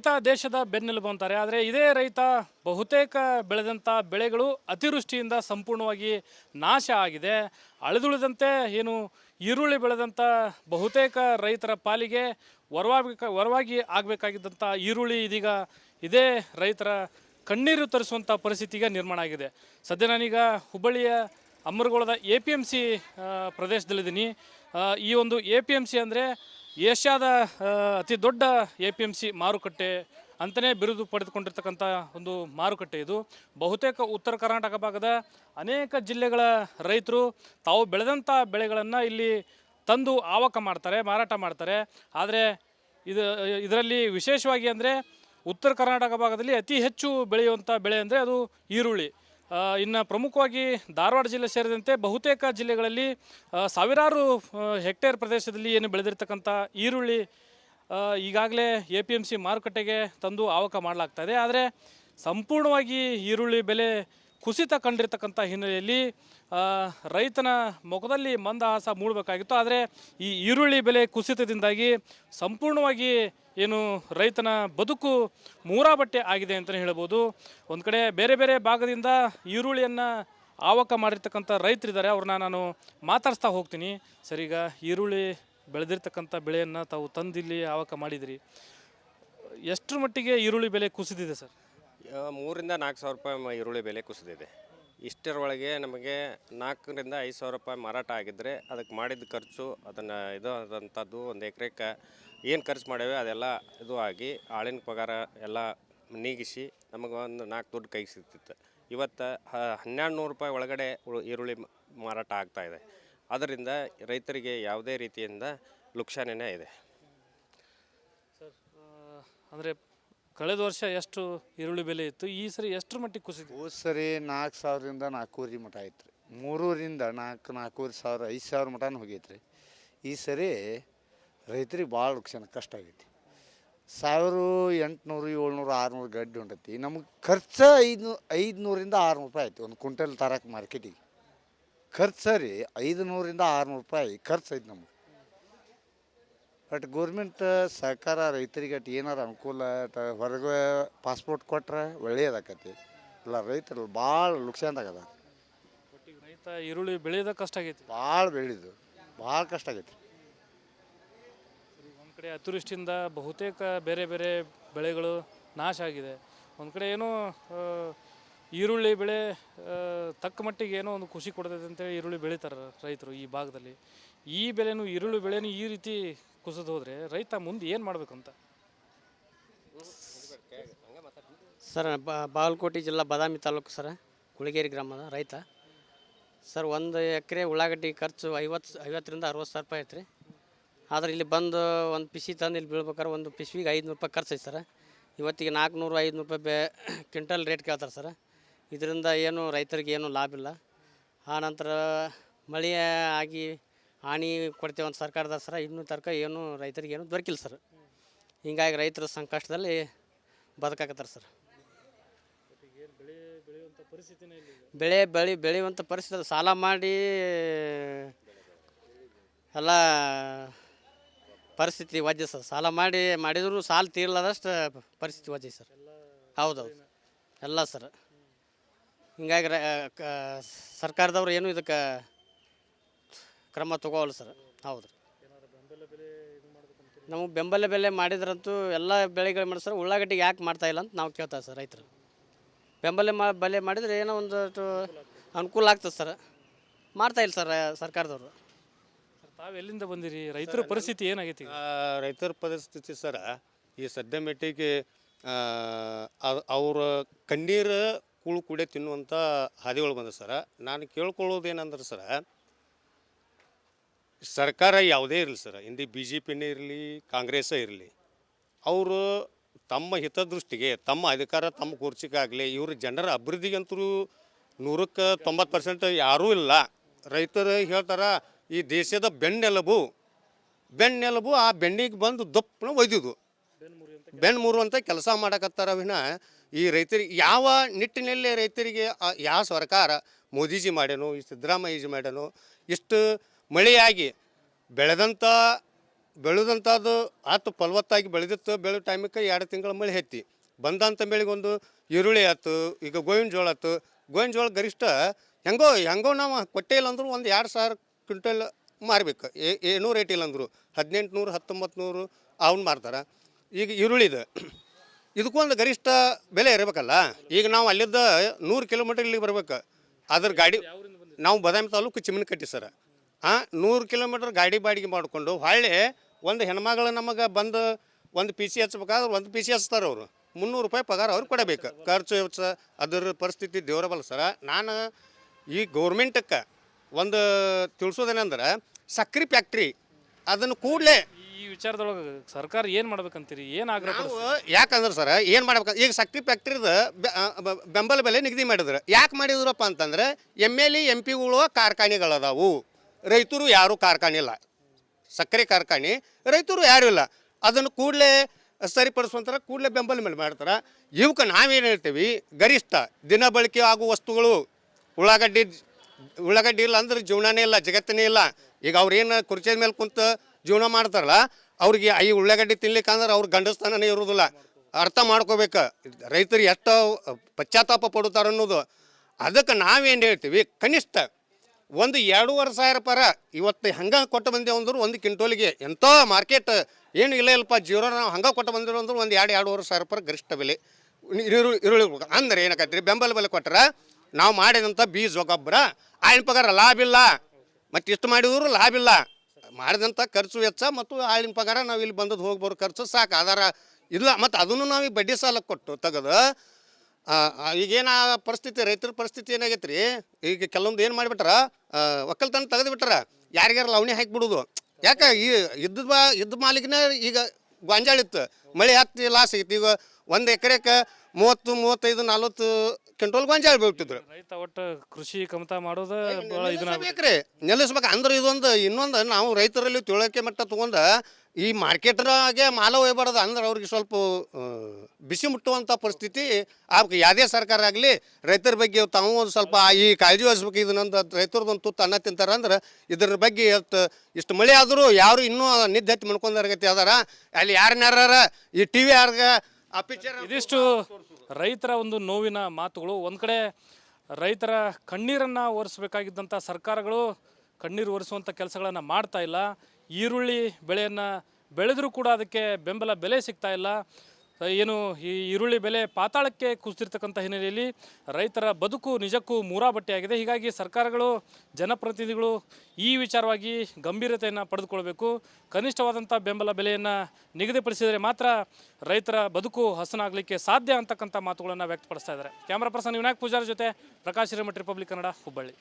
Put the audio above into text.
ರೈತ ದೇಶದ ಬೆನ್ನೆಲುಬು ಅಂತಾರೆ. ಆದರೆ ಇದೇ ರೈತ ಬಹುತೇಕ ಬೆಳೆದಂಥ ಬೆಳೆಗಳು ಅತಿವೃಷ್ಟಿಯಿಂದ ಸಂಪೂರ್ಣವಾಗಿ ನಾಶ ಆಗಿದೆ. ಅಳಿದುಳಿದಂತೆ ಏನು ಈರುಳ್ಳಿ ಬೆಳೆದಂಥ ಬಹುತೇಕ ರೈತರ ಪಾಲಿಗೆ ವರವಾಗಿ ಆಗಬೇಕಾಗಿದ್ದಂಥ ಈರುಳ್ಳಿ ಇದೀಗ ಇದೇ ರೈತರ ಕಣ್ಣೀರು ತರಿಸುವಂಥ ಪರಿಸ್ಥಿತಿಗೆ ನಿರ್ಮಾಣ ಆಗಿದೆ. ಸದ್ಯ ನಾನೀಗ ಹುಬ್ಬಳ್ಳಿಯ ಅಮರಗೋಳದ ಎ ಪಿ ಎಂ ಸಿ ಪ್ರದೇಶದಲ್ಲಿದ್ದೀನಿ. ಈ ಒಂದು ಎ ಪಿ ಎಂ ಸಿ ಅಂದರೆ ಏಷ್ಯಾದ ಅತಿ ದೊಡ್ಡ ಎ ಪಿ ಎಂ ಸಿ ಮಾರುಕಟ್ಟೆ ಅಂತಲೇ ಬಿರುದು ಪಡೆದುಕೊಂಡಿರ್ತಕ್ಕಂಥ ಒಂದು ಮಾರುಕಟ್ಟೆ ಇದು. ಬಹುತೇಕ ಉತ್ತರ ಕರ್ನಾಟಕ ಭಾಗದ ಅನೇಕ ಜಿಲ್ಲೆಗಳ ರೈತರು ತಾವು ಬೆಳೆದಂಥ ಬೆಳೆಗಳನ್ನು ಇಲ್ಲಿ ತಂದು ಆವಕ ಮಾಡ್ತಾರೆ, ಮಾರಾಟ ಮಾಡ್ತಾರೆ. ಆದರೆ ಇದು, ಇದರಲ್ಲಿ ವಿಶೇಷವಾಗಿ ಅಂದರೆ ಉತ್ತರ ಕರ್ನಾಟಕ ಭಾಗದಲ್ಲಿ ಅತಿ ಹೆಚ್ಚು ಬೆಳೆಯುವಂಥ ಬೆಳೆ ಅಂದರೆ ಅದು ಈರುಳ್ಳಿ. ಇನ್ನು ಪ್ರಮುಖವಾಗಿ ಧಾರವಾಡ ಜಿಲ್ಲೆ ಸೇರಿದಂತೆ ಬಹುತೇಕ ಜಿಲ್ಲೆಗಳಲ್ಲಿ ಸಾವಿರಾರು ಹೆಕ್ಟೇರ್ ಪ್ರದೇಶದಲ್ಲಿ ಏನು ಬೆಳೆದಿರ್ತಕ್ಕಂಥ ಈರುಳ್ಳಿ ಈಗಾಗಲೇ ಎ ಪಿ ಎಂ ಸಿ ಮಾರುಕಟ್ಟೆಗೆ ತಂದು ಆವಕ ಮಾಡಲಾಗ್ತಾ ಇದೆ. ಆದರೆ ಸಂಪೂರ್ಣವಾಗಿ ಈರುಳ್ಳಿ ಬೆಲೆ ಕುಸಿತ ಕಂಡಿರ್ತಕ್ಕಂಥ ಹಿನ್ನೆಲೆಯಲ್ಲಿ ರೈತನ ಮುಖದಲ್ಲಿ ಮಂದಹಾಸ ಮೂಡಬೇಕಾಗಿತ್ತು. ಆದರೆ ಈ ಈರುಳ್ಳಿ ಬೆಲೆ ಕುಸಿತದಿಂದಾಗಿ ಸಂಪೂರ್ಣವಾಗಿ ಏನು ರೈತನ ಬದುಕು ಮೂರಾಬಟ್ಟೆ ಆಗಿದೆ ಅಂತಲೇ ಹೇಳ್ಬೋದು. ಒಂದು ಕಡೆ ಬೇರೆ ಬೇರೆ ಭಾಗದಿಂದ ಈರುಳ್ಳಿಯನ್ನು ಆವಕ ಮಾಡಿರ್ತಕ್ಕಂಥ ರೈತರಿದ್ದಾರೆ. ಅವ್ರನ್ನ ನಾನು ಮಾತಾಡಿಸ್ತಾ ಹೋಗ್ತೀನಿ. ಸರಿಗ ಈರುಳ್ಳಿ ಬೆಳೆದಿರ್ತಕ್ಕಂಥ ಬೆಳೆಯನ್ನು ತಾವು ತಂದಿಲ್ಲಿ ಆವಕ ಮಾಡಿದಿರಿ. ಎಷ್ಟರ ಮಟ್ಟಿಗೆ ಈರುಳ್ಳಿ ಬೆಲೆ ಕುಸಿದಿದೆ ಸರ್? ಮೂರಿಂದ ನಾಲ್ಕು ಸಾವಿರ ರೂಪಾಯಿ ಮ- ಈರುಳ್ಳಿ ಬೆಲೆ ಕುಸಿದಿದೆ. ಇಷ್ಟರೊಳಗೆ ನಮಗೆ ನಾಲ್ಕರಿಂದ ಐದು ಸಾವಿರ ರೂಪಾಯಿ ಮಾರಾಟ ಆಗಿದ್ದರೆ ಅದಕ್ಕೆ ಮಾಡಿದ ಖರ್ಚು, ಅದನ್ನು ಇದು ಆದಂಥದ್ದು ಒಂದು ಎಕರೆಗೆ ಏನು ಖರ್ಚು ಮಾಡೇವೆ ಅದೆಲ್ಲ ಇದು ಆಗಿ ಆಳಿನ ಪಗಾರ ಎಲ್ಲ ನೀಗಿಸಿ ನಮಗೆ ಒಂದು ನಾಲ್ಕು ದುಡ್ಡು ಕೈಗೆ ಸಿಗ್ತಿತ್ತು. ಇವತ್ತು ಹನ್ನೆರಡು ನೂರು ರೂಪಾಯಿ ಒಳಗಡೆ ಈರುಳ್ಳಿ ಮಾರಾಟ ಆಗ್ತಾ ಇದೆ. ಅದರಿಂದ ರೈತರಿಗೆ ಯಾವುದೇ ರೀತಿಯಿಂದ ಲುಕ್ಷಾನೇ ಇದೆ. ಸರ್ ಅಂದರೆ ಕಳೆದ ವರ್ಷ ಎಷ್ಟು ಈರುಳ್ಳಿ ಬೆಲೆ ಇತ್ತು? ಈ ಸರಿ ಎಷ್ಟರ ಮಟ್ಟಿಗೆ ಕುಸಿತು ಹೋದ ಸರಿ ನಾಲ್ಕು ಸಾವಿರದಿಂದ ನಾಲ್ಕೂವರೆ ಮಟ ಐತ್ರಿ ಮೂರೂರಿಂದ ನಾಲ್ಕು, ನಾಲ್ಕೂವರೆ ಸಾವಿರ, ಐದು ಸಾವಿರ ಮಟನೂ ರೀ ಈ ಸರಿ ರೈತರಿಗೆ ಭಾಳ ನುಕ್ಸಾನ, ಕಷ್ಟ ಆಗೈತಿ. ಸಾವಿರ ಎಂಟುನೂರು, ಏಳ್ನೂರು, ಆರುನೂರು ಗಡ್ಡೆ ಹೊಂಟೈತಿ ನಮಗೆ ಖರ್ಚು ಐದು ಐದುನೂರಿಂದ ಆರುನೂರು ರೂಪಾಯಿ ಆಯ್ತು. ಒಂದು ಕ್ವಿಂಟಲ್ ತರಕ್ಕೆ ಮಾರ್ಕೆಟಿಗೆ ಖರ್ಚು ರೀ ಐದುನೂರಿಂದ ಆರುನೂರು ರೂಪಾಯಿ ಖರ್ಚು ಐತೆ ನಮ್ಗೆ. ಬಟ್ ಗೋರ್ಮೆಂಟ್ ಸರ್ಕಾರ ರೈತರಿಗೆ ಅಟ್ ಏನಾರ ಅನುಕೂಲ ಅಟ್ ಹೊರಗೆ ಪಾಸ್ಪೋರ್ಟ್ ಕೊಟ್ರೆ ಒಳ್ಳೆಯದಾಕತಿ ಇಲ್ಲ ರೈತರು ಭಾಳ ನುಕ್ಸಾನ್ದಾಗದ ಒಟ್ಟಿಗೆ ರೈತ ಈರುಳ್ಳಿ ಬೆಳೆಯೋದಕ್ಕೆ ಕಷ್ಟ ಆಗೈತಿ. ಭಾಳ ಬೆಳೆದು ಭಾಳ ಕಷ್ಟ ಆಗೈತಿ. ಒಂದು ಕಡೆ ಅತಿವೃಷ್ಟಿಯಿಂದ ಬಹುತೇಕ ಬೇರೆ ಬೇರೆ ಬೆಳೆಗಳು ನಾಶ ಆಗಿದೆ. ಒಂದು ಕಡೆ ಏನೋ ಆ, ಈರುಳ್ಳಿ ಬೆಳೆ ಆ, ತಕ್ಕ ಮಟ್ಟಿಗೆ ಏನೋ ಒಂದು ಖುಷಿ ಕೊಡ್ತೈತೆ ಅಂತೇಳಿ ಈರುಳ್ಳಿ ಬೆಳೀತಾರೆ ರೈತರು ಈ ಭಾಗದಲ್ಲಿ. ಈ ಬೆಲೆನೂ ಈರುಳ್ಳಿ ಬೆಳೆನೂ ಈ ರೀತಿ ಕುಸಿದು ಹೋದರೆ ರೈತ ಮುಂದೆ ಏನು ಮಾಡಬೇಕು ಅಂತ ಸರ್ ಬಾಗಲಕೋಟೆ ಜಿಲ್ಲಾ ಬಾದಾಮಿ ತಾಲೂಕು ಸರ್, ಕುಳಗೇರಿ ಗ್ರಾಮದ ರೈತ. ಸರ್, ಒಂದು ಎಕರೆ ಉಳ್ಳಾಗಡ್ಡಿ ಖರ್ಚು ಐವತ್ತು ಐವತ್ತರಿಂದ ಅರವತ್ತು ಸಾವಿರ ರೂಪಾಯಿ ಐತ್ರಿ. ಆದ್ರೆ ಇಲ್ಲಿ ಬಂದು ಒಂದು ಪಿಸಿ ತಂದು ಇಲ್ಲಿ ಬೀಳ್ಬೇಕಾದ್ರೆ ಒಂದು ಪಿಸ್ವಿಗೆ ಐದುನೂರು ರೂಪಾಯಿ ಖರ್ಚು ಐತೆ ಸರ್. ಇವತ್ತಿಗೆ ನಾಲ್ಕುನೂರು ಐದುನೂರು ರೂಪಾಯಿ ಬೆ, ಕ್ವಿಂಟಲ್ ರೇಟ್ ಕೇಳ್ತಾರೆ ಸರ್. ಇದರಿಂದ ಏನು ರೈತರಿಗೆ ಏನು ಲಾಭ ಇಲ್ಲ. ಆನಂತರ ನಂತರ ಮಳೆ ಆಗಿ ಹಾನಿ ಕೊಡ್ತೇವೆ ಅಂತ ಸರ್ಕಾರದ ಸರ, ಇನ್ನೂ ತರ್ಕ ಏನು ರೈತರಿಗೆ ಏನು ದೊರಕಿಲ್ಲ ಸರ್. ಹಿಂಗಾಗಿ ರೈತರ ಸಂಕಷ್ಟದಲ್ಲಿ ಬದುಕಾಕತ್ತಾರೆ ಸರ್. ಬೆಳೆ ಬೆಳೆ ಬೆಳೆಯುವಂಥ ಪರಿಸ್ಥಿತಿ, ಸಾಲ ಮಾಡಿ ಎಲ್ಲ ಪರಿಸ್ಥಿತಿ ವಜ್ಜೆ ಸರ್. ಸಾಲ ಮಾಡಿ ಮಾಡಿದ್ರು ಸಾಲ ತೀರ್ಲಾದಷ್ಟು ಪರಿಸ್ಥಿತಿ ವಜ್ಜೆ ಸರ್. ಹೌದೌದು. ಎಲ್ಲ ಸರ್. ಹಿಂಗಾಗಿ ಸರ್ಕಾರದವ್ರು ಏನು ಇದಕ್ಕೆ ಕ್ರಮ ತಗೋವಲ್ಲ ಸರ್. ಹೌದು. ರೀ ನಮಗೆ ಬೆಂಬಲ ಬೆಲೆ ಮಾಡಿದ್ರಂತೂ ಎಲ್ಲ ಬೆಳೆಗಳು ಮಾಡಿ ಸರ್. ಉಳ್ಳಾಗಡ್ಡಿಗೆ ಯಾಕೆ ಮಾಡ್ತಾ ಇಲ್ಲ ಅಂತ ನಾವು ಕೇಳ್ತಾ ಸರ್ ರೈತರು. ಬೆಂಬಲ ಮಾ ಬೆಲೆ ಮಾಡಿದರೆ ಏನೋ ಒಂದು ಅನುಕೂಲ ಆಗ್ತದೆ ಸರ್. ಮಾಡ್ತಾ ಇಲ್ಲ ಸರ್ ಸರ್ಕಾರದವರು. ಸರ್ ತಾವು ಎಲ್ಲಿಂದ ಬಂದಿರಿ? ರೈತರ ಪರಿಸ್ಥಿತಿ ಏನಾಗೈತಿ ಈಗ? ಆ, ರೈತರ ಪರಿಸ್ಥಿತಿ ಸರ ಈ ಸದ್ಯ ಮಟ್ಟಿಗೆ ಅವರ ಕಣ್ಣೀರು ಕೂಳು ಕುಡೆ ತಿನ್ನುವಂಥ ಹಾದಿಗಳು ಬಂದ ಸರ. ನಾನು ಕೇಳ್ಕೊಳ್ಳೋದೇನಂದ್ರೆ ಸರ ಸರ್ಕಾರ ಯಾವುದೇ ಇರಲಿ ಸರ್, ಹಿಂದೆ ಬಿ ಜೆ ಪಿನೇ ಇರಲಿ, ಕಾಂಗ್ರೆಸ್ಸೇ ಇರಲಿ, ಅವರು ತಮ್ಮ ಹಿತದೃಷ್ಟಿಗೆ, ತಮ್ಮ ಅಧಿಕಾರ, ತಮ್ಮ ಕುರ್ಚಿಗಾಗಲಿ, ಇವರು ಜನರ ಅಭಿವೃದ್ಧಿಗಂತೂ ನೂರಕ್ಕೆ ತೊಂಬತ್ತು ಪರ್ಸೆಂಟ್ ಯಾರೂ ಇಲ್ಲ. ರೈತರು ಹೇಳ್ತಾರೆ, ಈ ದೇಶದ ಬೆನ್ನೆಲುಬು ಬೆನ್ನೆಲುಬು ಆ ಬೆನ್ನಿಗೆ ಬಂದು ದಪ್ಪನ ಒಯ್ದಿದ್ದು. ಬೆನ್ನು ಅಂತ ಕೆಲಸ ಮಾಡಕತ್ತಾರ ವಿನ ಈ ರೈತರಿಗೆ, ಯಾವ ನಿಟ್ಟಿನಲ್ಲಿ ರೈತರಿಗೆ ಯಾವ ಸರ್ಕಾರ ಮೋದಿಜಿ ಮಾಡ್ಯಾನೋ, ಈ ಸಿದ್ದರಾಮಯ್ಯಜಿ ಮಾಡ್ಯಾನೋ, ಇಷ್ಟು ಮಳೆಯಾಗಿ ಬೆಳೆದಂಥ, ಬೆಳೆದಂಥದ್ದು ಆತು ಫಲವತ್ತಾಗಿ ಬೆಳೆದಿತ್ತು. ಬೆಳೆ ಟೈಮಕ್ಕೆ ಎರಡು ತಿಂಗಳ ಮಳೆ ಹೆತ್ತಿ. ಬಂದಂಥ ಬೆಳೆಗೆ ಒಂದು ಈರುಳ್ಳಿ ಆಯ್ತು ಈಗ ಗೋವಿನ ಜೋಳ ಆಯ್ತು ಗೋವಿನ ಜೋಳ ಗರಿಷ್ಠ ಹೆಂಗೋ ಹೆಂಗೋ ನಾವು ಕೊಟ್ಟೇ ಇಲ್ಲ ಅಂದ್ರು ಒಂದು ಎರಡು ಸಾವಿರ ಕ್ವಿಂಟಲ್ ಮಾರ್ಬೇಕು. ಏನೂ ರೇಟ್ ಇಲ್ಲ ಅಂದರು. ಹದಿನೆಂಟು ನೂರು ಹತ್ತೊಂಬತ್ತು ನೂರು ಅವ್ನು ಮಾರ್ತಾರೆ. ಈಗ ಈರುಳ್ಳಿದು ಇದಕ್ಕೊಂದು ಗರಿಷ್ಠ ಬೆಲೆ ಇರಬೇಕಲ್ಲ. ಈಗ ನಾವು ಅಲ್ಲಿದ್ದ ನೂರು ಕಿಲೋಮೀಟರ್ ಇಲ್ಲಿಗೆ ಬರ್ಬೇಕು. ಅದ್ರ ಗಾಡಿ, ನಾವು ಬದಾಮಿ ತಾಲೂಕು ಚಿಮ್ಮನಕಟ್ಟಿ ಸರ. ಹಾಂ ನೂರು ಕಿಲೋಮೀಟ್ರ್ ಗಾಡಿ ಬಾಡಿಗೆ ಮಾಡಿಕೊಂಡು ಹೊಳ್ಳಿ ಒಂದು ಹೆಣ್ಮಗಳು ನಮಗೆ ಬಂದು ಒಂದು ಪಿ ಸಿ ಹಚ್ಬೇಕಾದ್ರೆ ಒಂದು ಪಿ ಸಿ ಹಚ್ತಾರೆ ಅವರು. ಮುನ್ನೂರು ರೂಪಾಯಿ ಪಗಾರ ಅವ್ರು ಕೊಡಬೇಕು. ಖರ್ಚು ವೆಚ್ಚ ಅದರ ಪರಿಸ್ಥಿತಿ ದೇವರಬಲ್ಲ ಸರ. ನಾನು ಈ ಗೌರ್ಮೆಂಟಕ್ಕೆ ಒಂದು ತಿಳಿಸೋದೇನೆಂದ್ರೆ ಸಕ್ರೆ ಫ್ಯಾಕ್ಟ್ರಿ ಅದನ್ನು ಕೂಡಲೇ ಈ ವಿಚಾರದೊಳಗೆ ಸರ್ಕಾರ ಏನು ಮಾಡ್ಬೇಕಂತೀರಿ? ಏನು ಆಗ್ರಹ ನಾವು ಯಾಕಂದ್ರೆ ಸರ್ ಏನು ಮಾಡ್ಬೇಕು ಈಗ ಸಕ್ರಿ ಫ್ಯಾಕ್ಟ್ರಿದ ಬೆಂಬಲ ಬೆಲೆ ನಿಗದಿ ಮಾಡಿದ್ರು. ಯಾಕೆ ಮಾಡಿದ್ರಪ್ಪ ಅಂತಂದ್ರೆ ಎಂ ಎಲ್ ಎ ಎಂ ಪಿಗಳು ಕಾರ್ಖಾನೆಗಳದಾವು. ರೈತರು ಯಾರು ಕಾರ್ಖಾನೆ ಇಲ್ಲ ಸಕ್ಕರೆ ಕಾರ್ಖಾನೆ, ರೈತರು ಯಾರು ಇಲ್ಲ. ಅದನ್ನು ಕೂಡಲೇ ಸರಿಪಡಿಸುವಂತಾರೆ ಕೂಡಲೇ ಬೆಂಬಲ ಮೇಲೆ ಮಾಡ್ತಾರೆ. ಇವಕ್ಕೆ ನಾವೇನು ಹೇಳ್ತೀವಿ, ಗರಿಷ್ಠ ದಿನ ಬಳಕೆ ಆಗುವ ವಸ್ತುಗಳು, ಉಳ್ಳಾಗಡ್ಡಿ ಉಳ್ಳಾಗಡ್ಡಿ ಇಲ್ಲ ಅಂದ್ರೆ ಜೀವನನೇ ಇಲ್ಲ ಜಗತ್ತನೇ ಇಲ್ಲ. ಈಗ ಅವ್ರೇನು ಕುರ್ಚಿ ಮೇಲೆ ಕುಂತು ಜೀವನ ಮಾಡ್ತಾರಲ್ಲ, ಅವ್ರಿಗೆ ಈ ಉಳ್ಳಾಗಡ್ಡಿ ತಿನ್ಲಿಕ್ಕೆ ಅಂದ್ರೆ ಅವ್ರ ಗಂಡಸ್ಥಾನನೇ ಇರೋದಿಲ್ಲ. ಅರ್ಥ ಮಾಡ್ಕೋಬೇಕು. ರೈತರು ಎಷ್ಟು ಪಶ್ಚಾತ್ತಾಪ ಪಡುತ್ತಾರೆ ಅನ್ನೋದು. ಅದಕ್ಕೆ ನಾವೇನು ಹೇಳ್ತೀವಿ, ಕನಿಷ್ಠ ಒಂದು ಎರಡೂವರೆ ಸಾವಿರ ಪರ ಇವತ್ತು ಹಂಗೆ ಕೊಟ್ಟು ಬಂದೇವು ಅಂದ್ರೆ ಒಂದು ಕ್ವಿಂಟೋಲಿಗೆ ಎಂಥ ಮಾರ್ಕೆಟ್ ಏನು ಇಲ್ಲ ಇಲ್ಲಪ್ಪ, ಜೀರೋ ನಾವು ಹಂಗೆ ಕೊಟ್ಟು ಬಂದಿರೋ ಅಂದ್ರೆ ಒಂದು ಎರಡು ಎರಡೂವರೆ ಸಾವಿರ ರೂಪಾಯಿ ಗರಿಷ್ಠ ಬೆಲೆ. ಈರುಳ್ಳಿ ಈರುಳ್ಳಿ ಅಂದ್ರೆ ಏನಾಕತ್ತೀರಿ ಬೆಂಬಲ ಬೆಲೆ ಕೊಟ್ಟರೆ ನಾವು ಮಾಡಿದಂಥ ಬೀಜ, ಗೊಬ್ಬರ ಆಳಿನ ಪಗಾರ ಲಾಭ ಇಲ್ಲ. ಮತ್ತು ಇಷ್ಟು ಮಾಡಿದ್ರು ಲಾಭ ಇಲ್ಲ. ಮಾಡಿದಂಥ ಖರ್ಚು ವೆಚ್ಚ ಮತ್ತು ಆಳಿನ ಪಗಾರ ನಾವು ಇಲ್ಲಿ ಬಂದದ್ದು ಹೋಗಿ ಖರ್ಚು ಸಾಕು. ಆಧಾರ ಇಲ್ಲ. ಮತ್ತು ಅದನ್ನು ನಾವು ಈ ಬಡ್ಡಿ ಸಾಲ ಕೊಟ್ಟು ತೆಗೆದು ಈಗೇನ ಪರಿಸ್ಥಿತಿ, ರೈತರ ಪರಿಸ್ಥಿತಿ ಏನಾಗೈತೆ ರೀ ಈಗ ಕೆಲವೊಂದು ಏನು ಮಾಡಿಬಿಟ್ರ ಒಕ್ಕಲ್ತನ ತೆಗೆದು ಬಿಟ್ರ ಯಾರಿಗಾರ ಲವಣಿ ಹಾಕಿಬಿಡೋದು. ಯಾಕೆ ಈ ಬಾ ಇದ್ದ ಮಾಲಿಕನ ಈಗ ಗೊಂಜಾಳಿತ್ತು ಮಳೆ ಹತ್ತಿ ಲಾಸ್ ಐತಿ ಈಗ ಒಂದು ಎಕರೆಗೆ ಮೂವತ್ತು ಮೂವತ್ತೈದು ನಲ್ವತ್ತು ಕ್ವಿಂಟಲ್ ಗೊಂಜಾಳ ಬೀಳ್ತಿದ್ರು ರೈತ ಒಟ್ಟು ಕೃಷಿ ಕಮತ ಮಾಡೋದು ಬಹಳ ಇದನ್ನ ನಿಲ್ಲಿಸ್ಬೇಕ್ರಿ ನಿಲ್ಲಿಸ್ಬೇಕು. ಅಂದ್ರೆ ಇದೊಂದು ಇನ್ನೊಂದು ನಾವು ರೈತರಲ್ಲಿ ತಿಳುವಳಿಕೆ ಮಟ್ಟ ತಗೊಂಡ ಈ ಮಾರ್ಕೆಟ್ನಾಗೆ ಮಾಲ ಒಯ್ಬಾರ್ದು ಅಂದ್ರೆ ಅವ್ರಿಗೆ ಸ್ವಲ್ಪ ಆ, ಬಿಸಿ ಮುಟ್ಟುವಂಥ ಪರಿಸ್ಥಿತಿ ಆಗ್ಬೇಕು. ಯಾವುದೇ ಸರ್ಕಾರ ಆಗಲಿ ರೈತರ ಬಗ್ಗೆ ತಾವು ಒಂದು ಸ್ವಲ್ಪ ಈ ಕಾಳಜಿ ವಹಿಸ್ಬೇಕು. ಇದನ್ನೊಂದು ರೈತರದೊಂದು ತುತ್ತು ಅನ್ನ ತಿಂತಾರೆ ಅಂದ್ರೆ ಇದ್ರ ಬಗ್ಗೆ ಇವತ್ತು ಇಷ್ಟು ಮಳೆ ಆದರೂ ಯಾರು ಇನ್ನೂ ನಿದ್ದೆ ಹತ್ತಿ ಮಣ್ಕೊಂಡಾರ ಅದಾರ. ಅಲ್ಲಿ ಯಾರನ್ನಾರ ಈ ಟಿ ವಿ ಯಾರ್ಗ ಇದಿಷ್ಟು ರೈತರ ಒಂದು ನೋವಿನ ಮಾತುಗಳು. ಒಂದು ಕಡೆ ರೈತರ ಕಣ್ಣೀರನ್ನು ಒರೆಸಬೇಕಾಗಿದ್ದಂಥ ಸರ್ಕಾರಗಳು ಕಣ್ಣೀರು ಒರೆಸುವಂಥ ಕೆಲಸಗಳನ್ನು ಮಾಡ್ತಾ ಇಲ್ಲ. ಈರುಳ್ಳಿ ಬೆಳೆಯನ್ನು ಬೆಳೆದರೂ ಕೂಡ ಅದಕ್ಕೆ ಬೆಂಬಲ ಬೆಲೆ ಸಿಗ್ತಾ ಇಲ್ಲ. ಏನು ಈ ಈರುಳ್ಳಿ ಬೆಲೆ ಪಾತಾಳಕ್ಕೆ ಕುಸಿದಿರ್ತಕ್ಕಂಥ ಹಿನ್ನೆಲೆಯಲ್ಲಿ ರೈತರ ಬದುಕು ನಿಜಕ್ಕೂ ಮೂರಾಬಟ್ಟೆಯಾಗಿದೆ. ಹೀಗಾಗಿ ಸರ್ಕಾರಗಳು, ಜನಪ್ರತಿನಿಧಿಗಳು ಈ ವಿಚಾರವಾಗಿ ಗಂಭೀರತೆಯನ್ನು ಪಡೆದುಕೊಳ್ಬೇಕು. ಕನಿಷ್ಠವಾದಂಥ ಬೆಂಬಲ ಬೆಲೆಯನ್ನು ನಿಗದಿಪಡಿಸಿದರೆ ಮಾತ್ರ ರೈತರ ಬದುಕು ಹಸನಾಗಲಿಕ್ಕೆ ಸಾಧ್ಯ ಅಂತಕ್ಕಂಥ ಮಾತುಗಳನ್ನು ವ್ಯಕ್ತಪಡಿಸ್ತಾ ಇದ್ದಾರೆ. ಕ್ಯಾಮ್ರಾ ಪರ್ಸನ್ ವಿನಾಯಕ್ ಪೂಜಾರ ಜೊತೆ ಪ್ರಕಾಶ್ ಹಿರೇಮಠ, ರಿಪಬ್ಲಿಕ್ ಕನ್ನಡ, ಹುಬ್ಬಳ್ಳಿ.